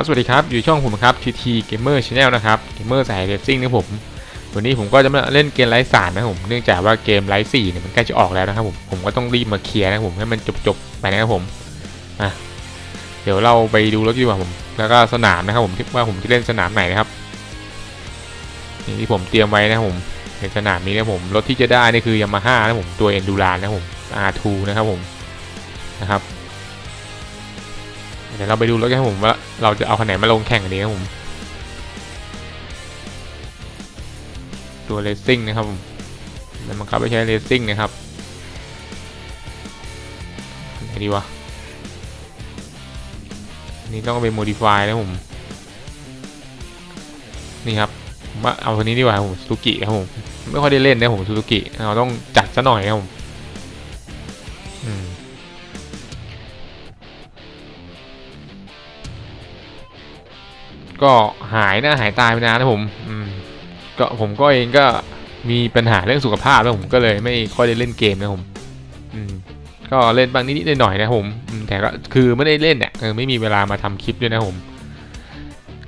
ครับ สวัสดีครับ อยู่ช่องผมครับ TT Gamer Channel นะครับ Gamer สายเรซซิ่งนะผม วันนี้ผมก็จะมาเล่นเกมไร้สารนะผม เนื่องจากว่าเกมไร้สี่เนี่ยมันใกล้จะออกแล้วนะครับผม ผมก็ต้องรีบมาเคลียร์นะผมให้มันจบๆไปนะครับผมอะเดี๋ยวเราไปดูรถดีกว่าผม แล้วก็สนามนะครับผมว่าผมจะเล่นสนามไหนนะครับนี่ที่ผมเตรียมไว้นะครับผม ในสนามนี้นะผม รถที่จะได้นี่คือยามาฮ่านะผม ตัวเอนดูรานนะผม R2 นะครับผม นะครับ ดี๋ยวเราไปดูรถกันครับผมว่าเราจะเอาคันไหนมาลงแข่งกันดีครับผม ตัวเลสซิ่งนะครับผมแล้วมันขับไปใช้เลสซิ่งนะครับไหนดีวะนนี้ต้องเป็นโมดิฟายนะผมนี่ครับผมว่าเอาตัวนี้ดีกว่าผมซูกิครับผมไม่ค่อยได้เล่นนะผมซูซูกิเราต้องจัดซะหน่อยครับผมอืม ก็หายหน้าหายตายไปนานนะผมอืมก็ผมก็เองก็มีปัญหาเรื่องสุขภาพแล้วผมก็เลยไม่ค่อยได้เล่นเกมนะผมอืมก็เล่นบางนิดๆหน่อยๆนะผมแต่ก็คือไม่ได้เล่นเนี่ยไม่มีเวลามาทำคลิปด้วยนะผม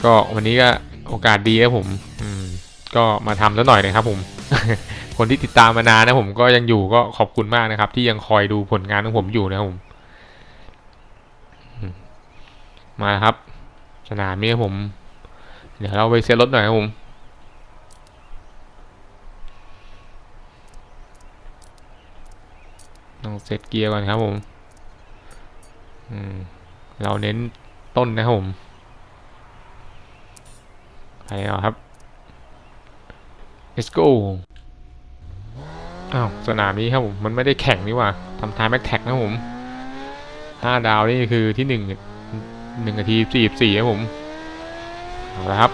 ก็วันนี้ก็โอกาสดีครับผมอืมก็มาทำซะหน่อยนะครับผม คนที่ติดตามมานานนะผมก็ยังอยู่ก็ขอบคุณมากนะครับ ที่ยังคอยดูผลงานของผมอยู่นะครับผม มาครับ สนามนี้ผม เดี๋ยวเราไปเซ็ตรถหน่อยครับผมต้องเซ็ตเกียร์ก่อนครับผมเราเน้นต้นนะครับผมไปเอาครับ let's go อ้าวสนามนี้ครับผมมันไม่ได้แข่งนี่ว่าทำทายแม็กแท็กนะผมห้าดาวนี่คือที่หนึ่งหนึ่งนาทีสี่สี่ครับผม เอาละครับ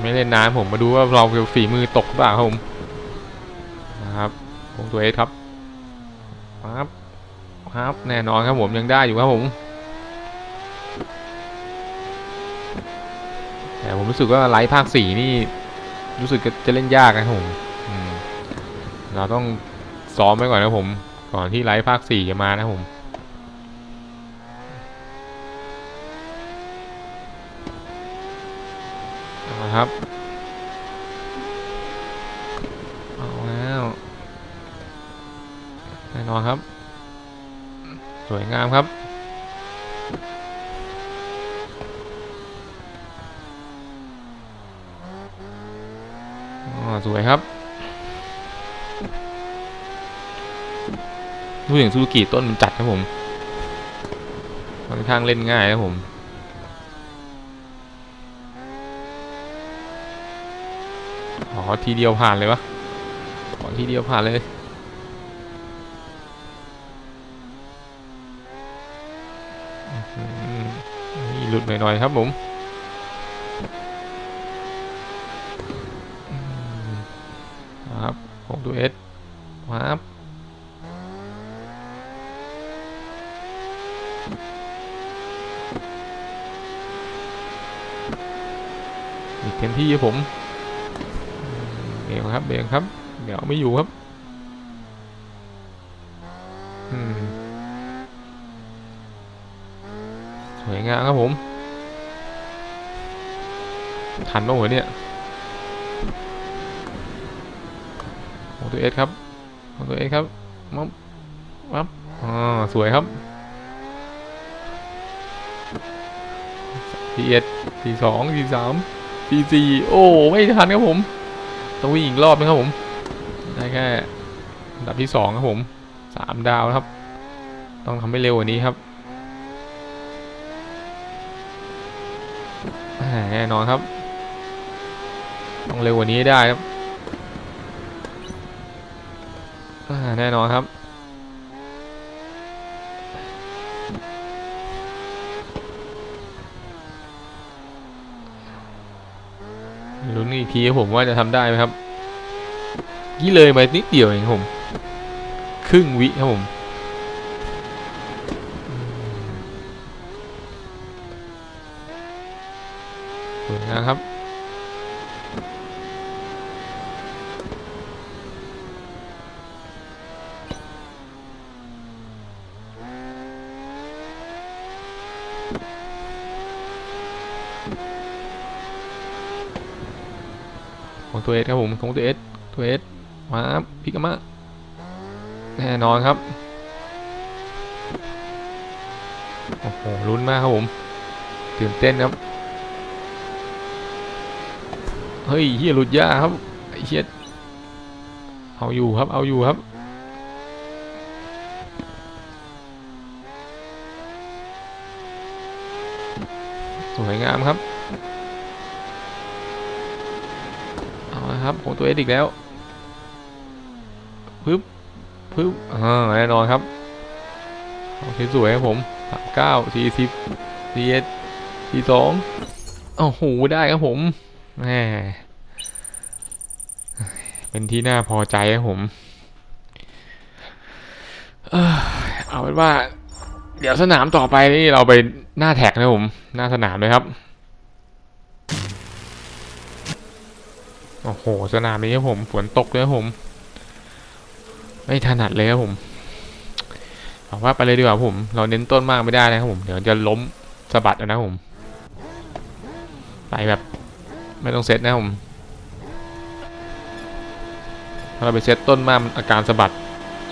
ไม่เล่นนานผมมาดูว่าเราฝีมือตกหรือเปล่าครับผมนะครับผมตัวเอสครับครับครับแน่นอนครับผมยังได้อยู่ครับผมแต่ผมรู้สึกว่าไลฟ์ภาคสี่นี่รู้สึกจะเล่นยากนะครับผมเราต้องซ้อมไว้ก่อนนะผม ก่อนที่ไลฟ์ภาคสี่จะมานะผม เอาละ ครับ เอาแล้วแน่นอนครับ สวยงามครับอ๋อสวยครับพูดถึงซูซูกิต้นมันจัดครับผมค่อนข้างเล่นง่ายครับผม อทีเดียวผ่านเลยวะขอทีเดียวผ่านเลยอื้อหือนี่หลุดหน่อยๆครับผมครับของตัวเอสครับอีกเต็มที่ผม ครับเบรกครับเดี๋ยวไม่อยู่ครับสวยงามครับผมทันบ้างเหรอเนี่ยของตัวเอสครับของตัวเอสครับมับมับอ่าสวยครับทีเอสทีสองทีสามทีสี่โอ้ ไม่ทันครับผม ต้องวิ่งอีกรอบนึงครับผม ได้แค่ดับที่สองครับผมสามดาวนะครับ ต้องทำให้เร็วกว่านี้ครับแน่นอนครับ ต้องเร็วกว่านี้ได้ครับแน่นอนครับ ลุ้นอีกทีครับผมว่าจะทำได้ไหมครับยี่เลยมานิดเดียวเองผม ครึ่งวิครับผมสวยงามครับ ของ ตัวเอสครับผมของตัวเอสตัวเอสมาพิกามาแน่นอนครับ โอ้โหลุ้นมากครับผมตื่นเต้นครับ เฮ้ยเฮียหลุดยากครับไอเฮียเอาอยู่ครับ เอาอยู่ครับสวยงามครับ เอาละ ครับของตัวเอสอีกแล้วปึ๊บปึ๊บอ่าแน่นอนครับโอเคสวยครับผมสามเก้าสี่สิบสี่เอ็ดสี่สองโอ้โหได้ครับผมแหมเป็นที่น่าพอใจครับผมเอาเป็นว่า เดี๋ยวสนามต่อไปนี่เราไปหน้าแท็กนะผม หน้าสนามเลยครับ โอ้โห สนามนี้ครับผม ฝนตกเลยครับผม ไม่ถนัดเลยครับผมบอกว่าไปเลยดีกว่าผม เราเน้นต้นมากไม่ได้นะครับผม เดี๋ยวจะล้มสะบัดนะผม ไปแบบไม่ต้องเซตนะครับผม ถ้าเราไปเซตต้นมากอาการสะบัด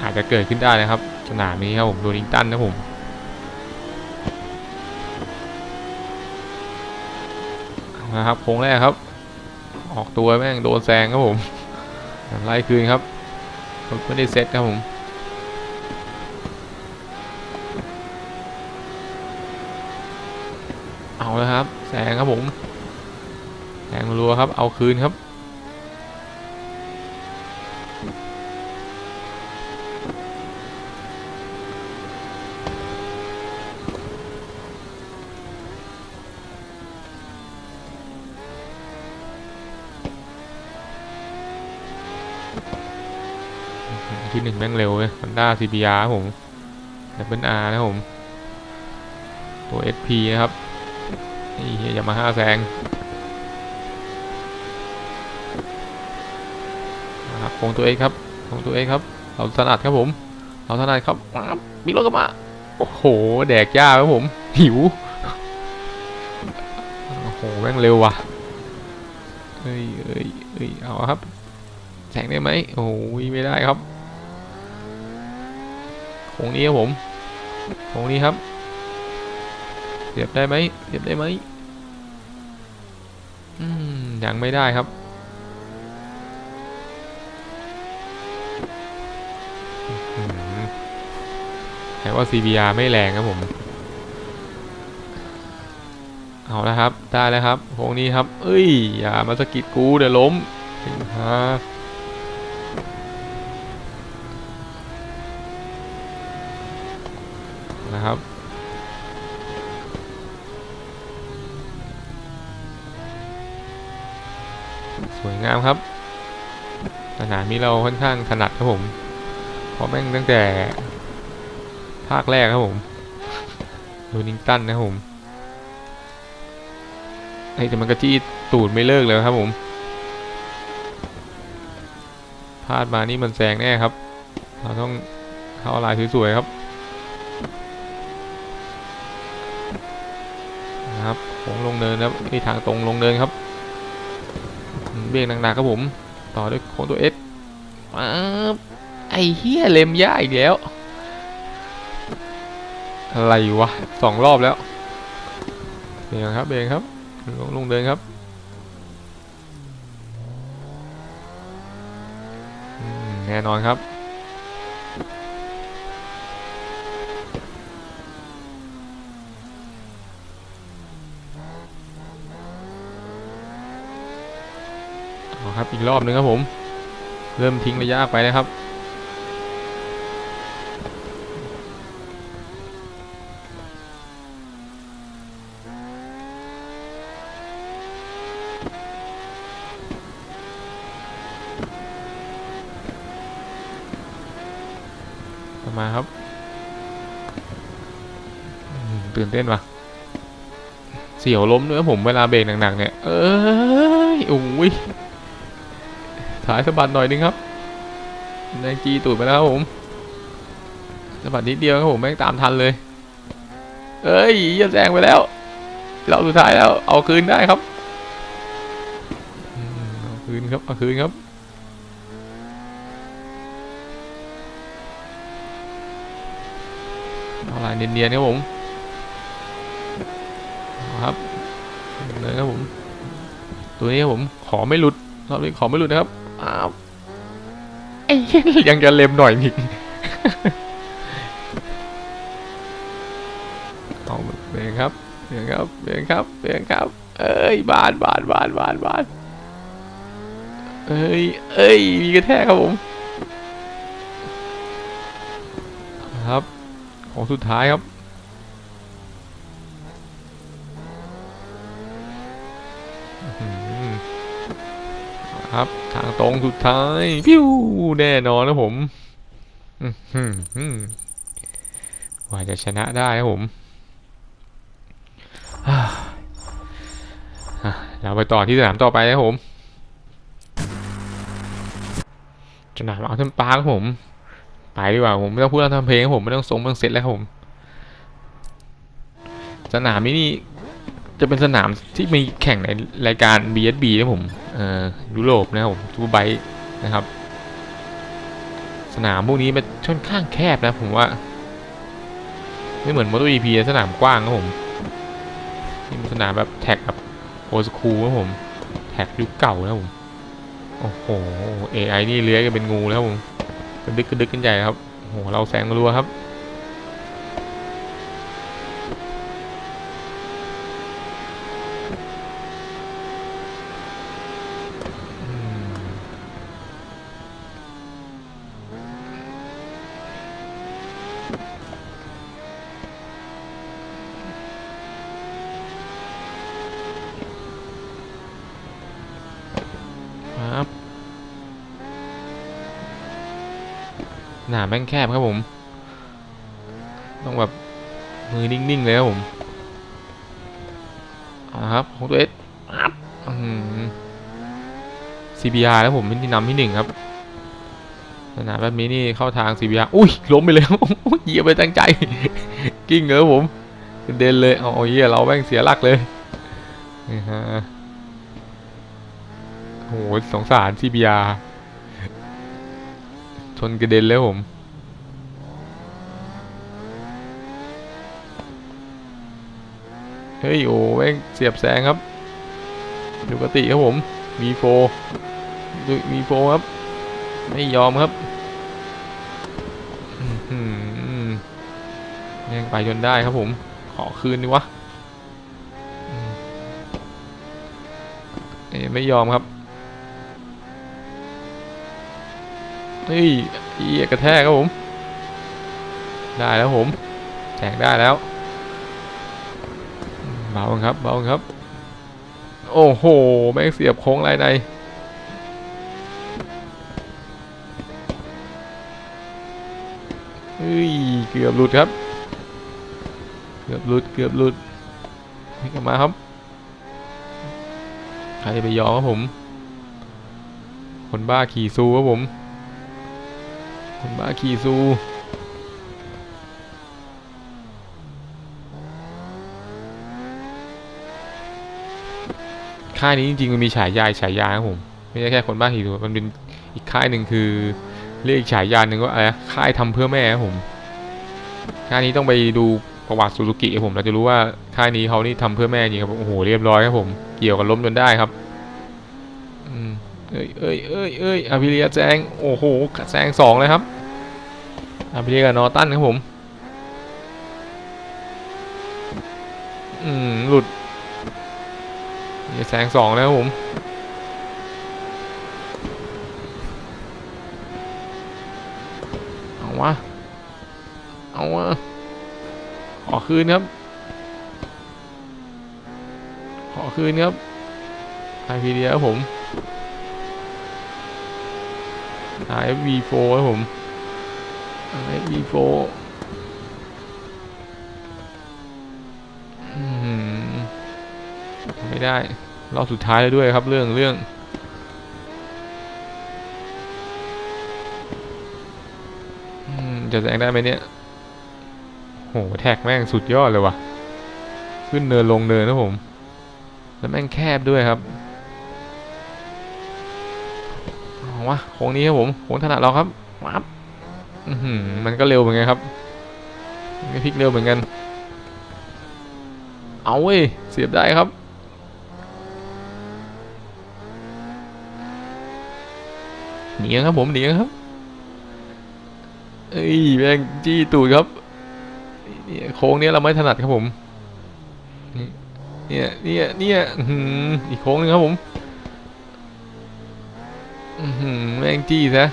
อาจจะเกิดขึ้นได้นะครับ สนามนี้ครับผมโดนิงตันนะครับผมเอาละครับโค้งแรกครับ ออกตัวแม่งโดนแซงครับผมไล่คืนครับไม่ได้เซตครับผมเอาแล้วครับแซงครับผมแซงรัวครับเอาคืนครับ ที่หนึ่งแม่งเร็วเลยมันด้า CBR ครับผมดับเบิลอาร์นะผม ตัว SP นะครับนี่เฮียยามาฮ่าแซงนะครับคงตัวเองครับคงตัวเองครับ เราถนัดครับผม เราถนัดครับมีรถกระบะโอ้โห แดกยาครับผม หิว โอ้โห แม่งเร็วว่ะเอ้ยเอ้ยเอ้ยเอาครับแซงได้ไหมโอ้ยไม่ได้ครับ โค้งนี้ครับผมโค้งนี้ครับเสียบได้ไหมเสียบได้ไหมอืมยังไม่ได้ครับแต่ว่า CBR ไม่แรงครับผม เอาแล้วครับ ได้แล้วครับโค้งนี้ครับ เอ้ย อย่ามาสะกิดกูเดี๋ยวล้มฮะ นะ ครับ สวยงามครับสนามนี้เราค่อนข้างถนัดครับผม เพราะแม่งตั้งแต่ ภาคแรกครับผมดูนิงตันนะครับผมไอ้แต่มันก็จี้ตูดไม่เลิกเลยครับผมพลาดมานี่มันแซงแน่ครับ เราต้องเข้าลายสวยๆครับ นะครับโค้ งลงเนินครับนี่ทางตรงลงเนินครับเบี่ยงหนักๆครับผม ต่อด้วยโค้งตัวเอสป๊บไอ้เฮียเลมย่าอีกแล้ว อะไรวะสองรอบแล้วเบี่ยงครับเบี่ยงครับลงลงเดินครับแน่นอนครับ ครับอีกรอบหนึงครับผม เริ่มทิ้งระยะไปนะครับมาครับ ตื่นเต้นว่ะ เสียวล้มด้วยผมเวลาเบรกหนักๆเนี่ย เอ้ยโอ้ย สายสะบัดหน่อยนึงครับแรงจีตูดไปแล้วครับผมสะบัดนิดเดียวครับผมแม่งตามทันเลยเอ้ยย่าแซงไปแล้ว เราสุดท้ายแล้วเอาคืนได้ครับอืมโอเคคืนครับเอาคืนครับเอาลายเนียนๆครับผมครับเลยครับผม ตัวนี้ครับผมขอไม่หลุดรอบนี้ขอไม่หลุดนะครับ อ้าวไอ้เหี้ยยังจะเล็มหน่อยอีกเอาเบรกครับเบรกครับเบรกครับเบรกครับ เอ้ยบานบานบานบานบานเอ้ยเอ้ยมีกระแทกครับผมครับของสุดท้ายครับอื้อหือ ครับ ทางตรงสุดท้ายพิ้วแน่นอนนะผมหือว่าจะชนะได้ครับผมเราไปต่อที่สนามต่อไปนะผมสนามเอาเทมปาร์คครับผม ไปดีกว่าผมไม่ต้องพูดเรื่องทำเพลงผมไม่ต้องส่งไม่องเสร็จแล้วผม สนามนี้นี่ จะเป็นสนามที่มีแข่งในรายการ BSB นะผมเออยุโรปนะครับผมทูไบนะครับ สนามพวกนี้มันค่อนข้างแคบนะผมว่า ไม่เหมือนมอเตอร์ EP สนามกว้างครับผมนี่มันสนามแบบแท็กแบบโอสคูลครับผม แท็กยุคเก่านะผม โอ้โห AI นี่เลื้อยกันเป็นงูแล้วผมกระดึกกระดึกกันใหญ่ครับโอ้โหเราแซงรัวครับ อืมครับหนาแม่งแคบครับผม ต้องแบบมือนิ่งๆเลยครับผมเอาละครับของตัวเอสครับอื้อหือ CBR แล้วผมเป็นที่นำที่หนึ่งครับสนามแบบนี้นี่เข้าทาง CBR อุ้ยล้มไปเลยเหยียบไปตั้งใจ กิ้งเลยผมกระเด็นเลยเอาเหี้ยเราแม่งเสียหลักเลยนี่ฮะโอ้โหสงสาร CBR ชนกระเด็นเลยผม ฮ้ยโอ้แม่งเสียบแสงครับปกติครับผม V4 ดู V4 ครับ ไม่ยอมครับยังไปจนได้ครับผม ขอคืนดิวะเอ้ยไม่ยอมครับเฮ้ยเอียกระแทกครับผม ได้แล้วผมแจกได้แล้ว เบาครับเบาครับ โอ้โหแม่งเสียบโค้งไรในเฮ้ยเกือบหลุดครับ เกือบหลุดเกือบหลุดให้กลับมาครับ ใครไปยอมครับผม คนบ้าขี่ซูครับผม คนบ้าขี่ซู ค่ายนี้จริงๆมันมีฉายาฉายาครับผมไม่ใช่แค่คนบ้าขี่ซูมันเป็นอีกค่ายหนึ่งคือเรียกอีกฉายาหนึ่งว่าอะไรค่ายทำเพื่อแม่ครับผมค่ายนี้ต้องไปดูประวัติซูซูกิครับผมเราจะรู้ว่าค่ายนี้เขานี่ทำเพื่อแม่จริงครับโอ้โหเรียบร้อยครับผมเกี่ยวกับล้มจนได้ครับเอ้ยเอ้ยเอ้ยเอ้ยอาพิเลียแซงโอ้โหแซงสองเลยครับอาพิเลียกับนอตันครับผมอืมหลุด นี่แซงสองแล้วผมเอาวะเอาวะขอคืนครับ ขอคืนครับไอพีเดียครับผม IFV4 ครับผม IFV4 ไม่ได้รอบสุดท้ายแล้วด้วยครับเรื่องเรื่องอจะแซงได้ไหมเนี่ยโหแท็กแม่งสุดยอดเลยว่ะ ขึ้นเนินลงเนินนะผม แล้วแม่งแคบด้วยครับวะโค้งนี้ครับผมโค้งถนัดเราครับวับมันก็เร็วเหมือนกันครับมันก็พลิกเร็วเหมือนกัน เอาเว้ยเสียบได้ครับ หนีครับผมหนีครับเอ้ยแม่งจี้ตูดครับเนี่ยโค้งเนี้ยเราไม่ถนัดครับผมนี่เนี่ยเนี่ยเนี่ยอืมอีกโค้งนึงครับผมอือหือแม่งจี้ซะ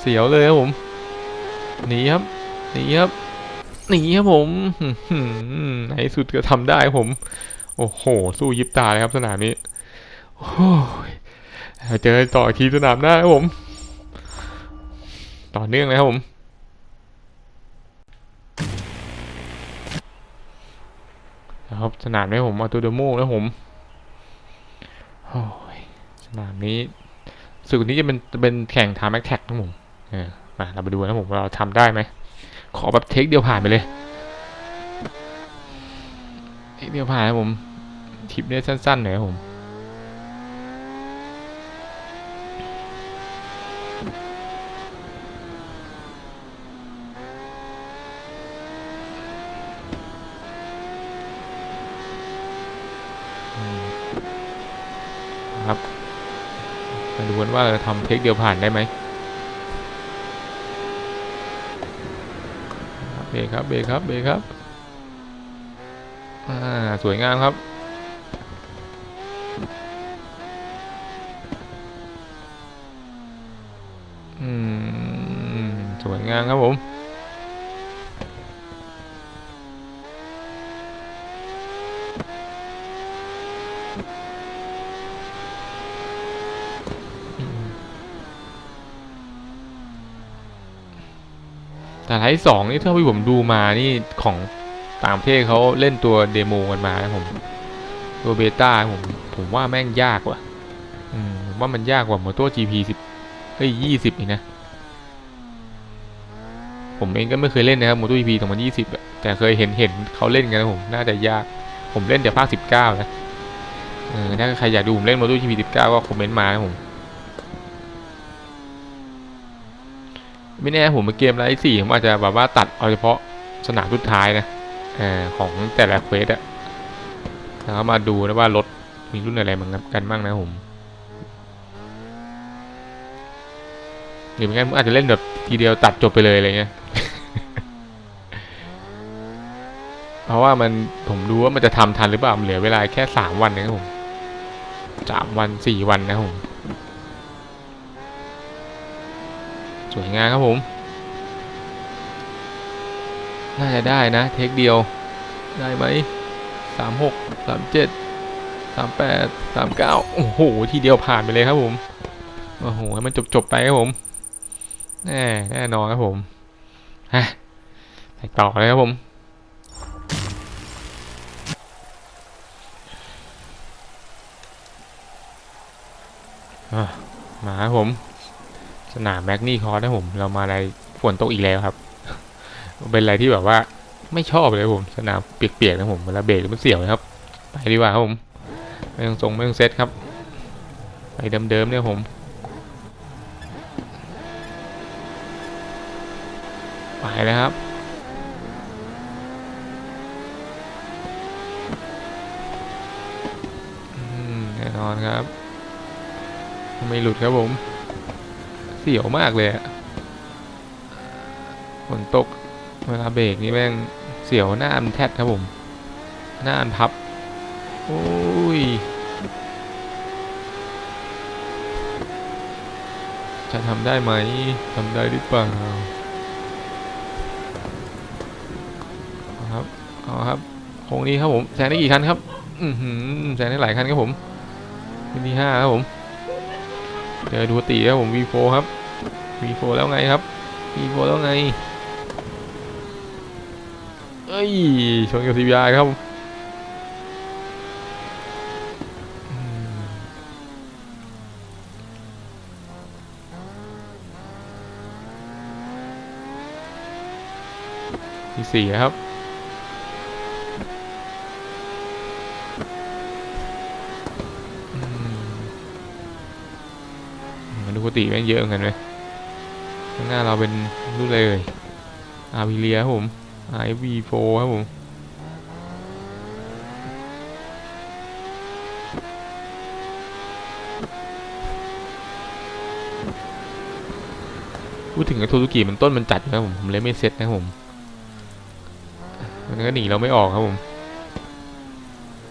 เสียวเลยครับผมหนีครับหนีครับหนีครับผมอื้อหือในสุดก็ทำได้ครับผม โอ้โห สู้ยิบตาเลยครับสนามนี้โอ้ย เจอต่ออีกทีสนามหน้าครับผม ต่อเนื่องเลยครับผมครับสนามนี้ผมเอาตัวเดโมแล้วผมโอ้ยสนามนี้สึกนี้จะเป็นเป็นแข่งทามแม็กแท็กนะผมเออมาเราไปดูนะผมเราทำได้ไหมขอแบบเทคเดียวผ่านไปเลยเทคเดียวผ่านนะผมทิปเนี้ยสั้นๆหน่อยครับผม ครับมาดู กันว่าจะทำเทคเดียวผ่านได้ไหมเบรครับเบรครับเบรครับอ่าสวยงามครับอืมสวยงามครับผม แต่ไทยสองนี่ถ้าที่ผมดูมานี่ของต่างประเทศเขาเล่นตัวเดโมกันมานะผม ตัวเบต้าผมผมว่าแม่งยากว่ะอืมผมว่ามันยากกว่า m o t o GP สิบเอ้ยยี่สิบอีกนะ ผมเองก็ไม่เคยเล่นนะครับ m o t o GP สองพันยี่สิบแต่เคยเห็นเห็นเขาเล่นกันนะผม น่าจะยาก ผมเล่นแต่ภาคสิบเก้านะเออถ้าใครอยากดูผมเล่น m o t o GP สิบเก้าก็คอมเมนต์มานะผม ไม่แน่ผมเกมไลท์สี่ผมอาจจะแบบว่าตัดเอาเฉพาะสนามสุดท้ายนะอของแต่ละเควสอะแล้วมาดูนะว่ารถมีรุ่นอะไรมันกันบ้างนะผมหรือไม่งั้นผมอาจจะเล่นแบบทีเดียวตัดจบไปเลยอะไรเงี้ย เพราะว่ามันผมดูว่ามันจะทำทันหรือเปล่ามันเหลือเวลาแค่สามวันนะครับผมสามวันสี่วันนะผม สวยงามครับผม น่าจะได้นะ เทคเดียว ได้ไหมสามหกสามเจ็ดสามแปดสามเก้าโอ้โห ทีเดียวผ่านไปเลยครับผม โอ้โหให้มันจบจบไปครับผม แน่แน่นอนครับผม ฮะไปต่อเลยครับผมมาครับผม สนามแมกนีคอร์สนะผม เรามาในฝนตกอีกแล้วครับ เป็นอะไรที่แบบว่าไม่ชอบเลยผม สนามเปียกๆนะผมเวลาเบรกมันเสียวนะครับ ไปดีกว่าครับผมไม่ต้องทรงไม่ต้องเซตครับ ไปเดิมๆเนี่ยผมไปแล้วครับแน่นอนครับ ไม่หลุดครับผม เสียวมากเลยอะฝนตกเวลาเบรกนี่แม่งเสียวหน้ามันแทดครับผม หน้ามันพับ โอ้ยจะทำได้ไหมทำได้หรือเปล่าครับเอาครับโค้งนี้ครับผมแซงได้กี่คันครับ อือหือแซงได้หลายคันครับผมเป็นที่ห้าครับผม จอดูตีครับผม V4 ครับ V4 แล้วไงครับ V4 แล้วไงเอ้ยชนกับ CBR ครับที่สี่ครับ ติแม่งเยอะเหมือนกันเลยข้างหน้าเราเป็นรุ่นอะไรเลยอาวิเลียครับผม IV4 ครับผมพูดถึงไอ้โทซุกิมันต้นมันจัดนะผมผมเลยไม่เซ็ตนะผมมันก็หนีเราไม่ออกครับผม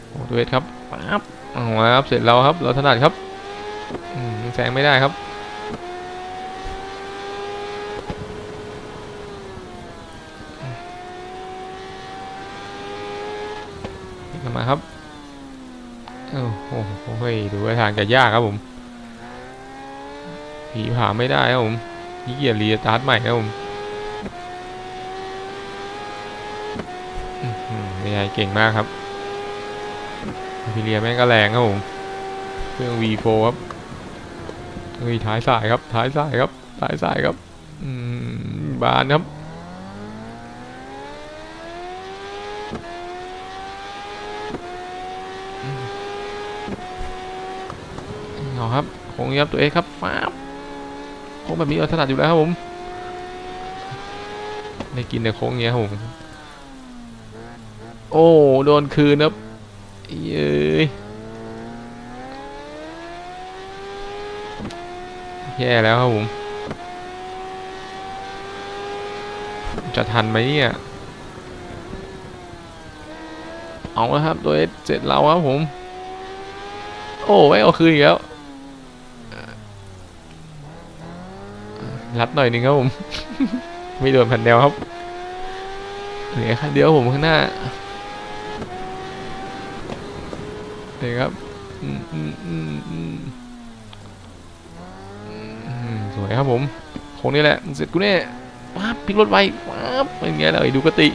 โอ้ตัวเอสครับปั๊บเอาละครับเสร็จแล้วครับ เราถนัดครับอืมแซงไม่ได้ครับ มาครับโอ้โหเฮ้ยดูว่าทางจะยากครับผมผีผ่าไม่ได้ครับผมนี่เกียร์รีสตาร์ทใหม่นะผมไม่ใช่เก่งมากครับพิเลียแม่งก็แรงครับผมเครื่อง V4 ครับเฮ้ยท้ายสายครับ ท้ายสายครับ ท้ายสายครับอืมบานครับ เอา ครับคงยับตัวเองครับฟ้าบโค้งแบบนี้เราถนัดอยู่แล้วครับผมได้กินในโค้งเงี้ยครับผมโอ้โดนคืนครับเย้ยแย่แล้วครับผมจะทันไหมเนี่ยเอาละครับตัวเอสเสร็จแล้วครับผม โอ้ไม่เอาคืนอีกแล้ว รัดหน่อยหนึงครับผม ไม่โดนแผ่นเดียวครับเหลือคันเดียวผมข้างหน้าเดี๋ยวครับสวยครับผมโค้งนี้แหละเสร็จกูแน่ว้าบพลิกรถไวว้าบเป็นไงเลยดูกติ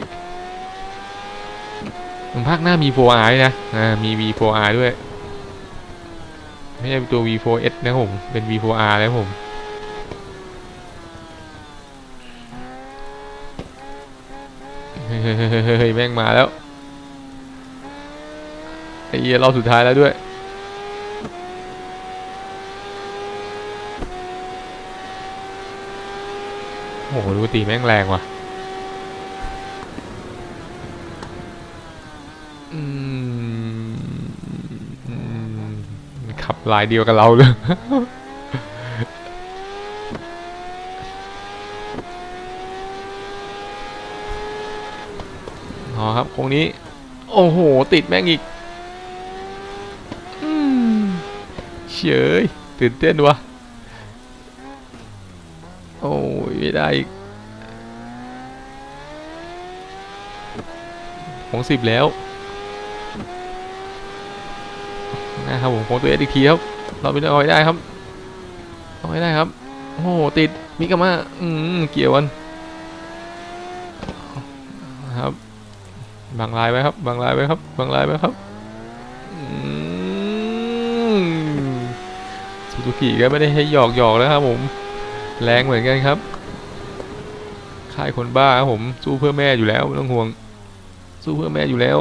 มันภาคหน้ามี 4R ด้วยนะอ่ามี V4R ด้วย ไม่ใช่ตัว V4S นะผม เป็น V4R แล้วผม เฮ้ยแม่งมาแล้วไอ้เหี้ยรอบสุดท้ายแล้วด้วยโอ้โหดูตีแม่งแรงว่ะขับลายเดียวกับเราเลย อ๋อค รับโค้งนี้ โอ้โห ติดแม่งอีกอืมเฉยตื่นเต้นวะ โอ้ยไม่ได้อีกโค้งสิบแล้วนะครับผมโค้งตัวเอสอีกทีครับเราไม่ได้เอาไว้ได้ครับเอาไว้ได้ครับ โอ้โหติดมิกามาอืมเกี่ยวกันครับ บางลายไว้ครับ บางลายไว้ครับ บางลายไว้ครับซูซูกิก็ไม่ได้ให้หยอกหยอกๆนะครับผม แรงเหมือนกันครับ ค่ายคนบ้าครับผม สู้เพื่อแม่อยู่แล้วไม่ต้องห่วง สู้เพื่อแม่อยู่แล้ว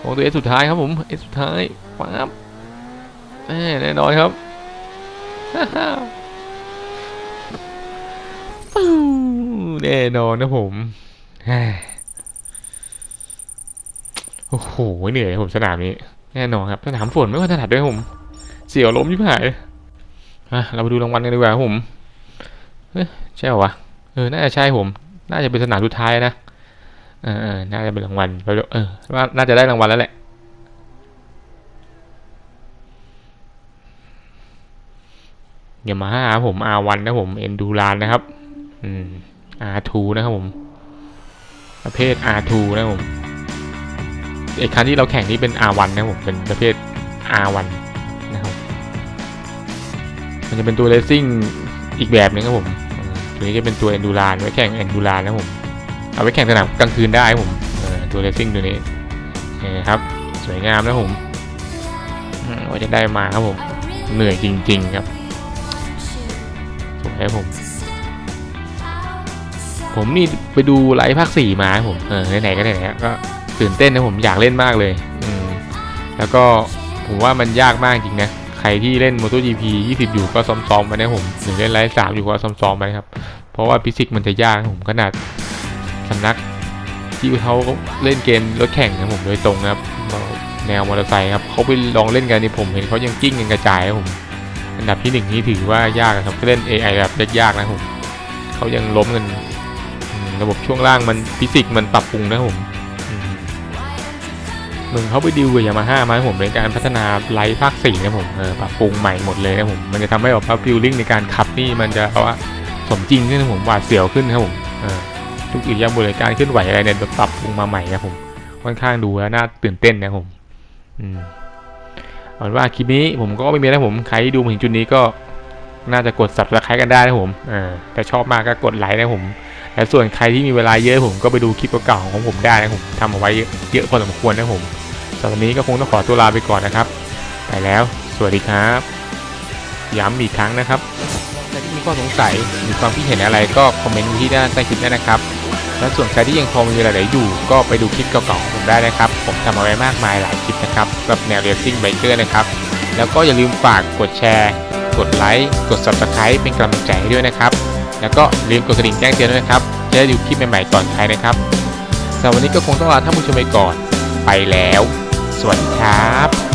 ของตัวเอสสุดท้ายครับผม เอสสุดท้ายปั๊บแน่นอนครับแน่นอนนะผม โอ้โหเหนื่อยผมสนามนี้ แน่นอนครับสนามฝนไม่ค่อยถนัดด้วยผม เสียวล้มยิ่งหายอะเราไปดูรางวัลกันดีกว่าผมเฮ้ยใช่เหรอวะเออน่าจะใช่ผม น่าจะเป็นสนามสุดท้ายนะเออเออน่าจะเป็นรางวัลเออว่าน่าจะได้รางวัลแล้วแหละอย่ามาฮ่าผม R1 นนะผมเอ็นดูรานนะครับ อืม R2 นะครับผม ประเภท R2 นะครับผม ไอ้คันที่เราแข่งนี่เป็น R1 นะผมเป็นประเภท R1 นะครับมันจะเป็นตัว Racing อีกแบบหนึงครับผมตัวนี้จะเป็นตัว Endurance ไว้แข่ง Endurance นะผมเอาไว้แข่งสนามกลางคืนได้ผมตัว Racing ตัวนี้นี่ครับสวยงามนะผมว่าจะได้มาครับผมเหนื่อยจริง ๆ ครับสวยครับผม ผมนี่ไปดูไลฟ์ภาคสี่มาครับผมเออไหนๆก็ไหนๆก็ ตื่นเต้นนะผมอยากเล่นมากเลยอืมแล้วก็ผมว่ามันยากมากจริงนะใครที่เล่น MotoGP 20 อยู่ก็ซ้อมๆไปนะผมหรือเล่นไลฟ์3อยู่ก็ซ้อมๆไปครับ เพราะว่าฟิสิกส์มันจะยากนะผมขนาดสำนักที่เขาเล่นเกมรถแข่งนะผมโดยตรงนะครับแนวมอเตอร์ไซค์ครับเขาไปลองเล่นกันนี่ผมเห็นเขายังกิ้งกันกระจายครับผมอันดับที่หนึ่งนี่ถือว่ายากนะครับเล่น AI แบบยากๆนะผมเขายังล้มกันระบบช่วงล่างมันฟิสิกส์มันปรับปรุงนะผม เหมือนเขาไปดิวกับยามาฮ่ามาให้ผมในการพัฒนาไลท์ภาคสี่นะผมเออปรับปรุงใหม่หมดเลยนะผมมันจะทำให้แบบว่าฟิลลิ่งในการขับนี่มันจะเพราะว่าสมจริงขึ้นนะผมหวาดเสียวขึ้นครับผมเออทุกอิริยาบถในการเคลื่อนไหวอะไรเนี่ยแบบปรับปรุงมาใหม่ครับผมค่อนข้างดูแล้วน่าตื่นเต้นนะผมอืมเอาเป็นว่าคลิปนี้ผมก็ไม่มีแล้วผมใครที่ดูมาถึงจุดนี้ก็น่าจะกด subscribe กันได้นะผมเออแต่ชอบมากก็กดไลค์นะผม และส่วนใครที่มีเวลาเยอะผมก็ไปดูคลิปเก่าๆของผมได้นะผมทำเอาไว้เยอะพอสมควรนะผมสำหรับวันนี้ก็คงต้องขอตัวลาไปก่อนนะครับ ไปแล้ว สวัสดีครับ ย้ำอีกครั้งนะครับใครที่มีข้อสงสัยมีความคิดเห็นอะไรก็คอมเมนต์ไว้ที่ด้านใต้คลิปได้นะครับ และส่วนใครที่ยังพอมีเวลาเหลอยู่ ก็ไปดูคลิปเก่าๆของผมได้นะครับ ผมทำเอาไว้มากมายหลายคลิปนะครับกับแนวเร c ซิ่งไบเกอร์นะครับ แล้วก็อย่าลืมฝากกดแชร์ กดไลค์ กด subscribe เป็นกำลังใจให้ด้วยนะครับ แล้วก็ลืมกดกระดิ่งแจ้งเตือนด้วยนะครับ จะได้ดูคลิปใหม่ๆก่อนใครนะครับสำหรับวันนี้ก็คงต้องลาท่านผู้ชมไปก่อน ไปแล้ว สวัสดีครับ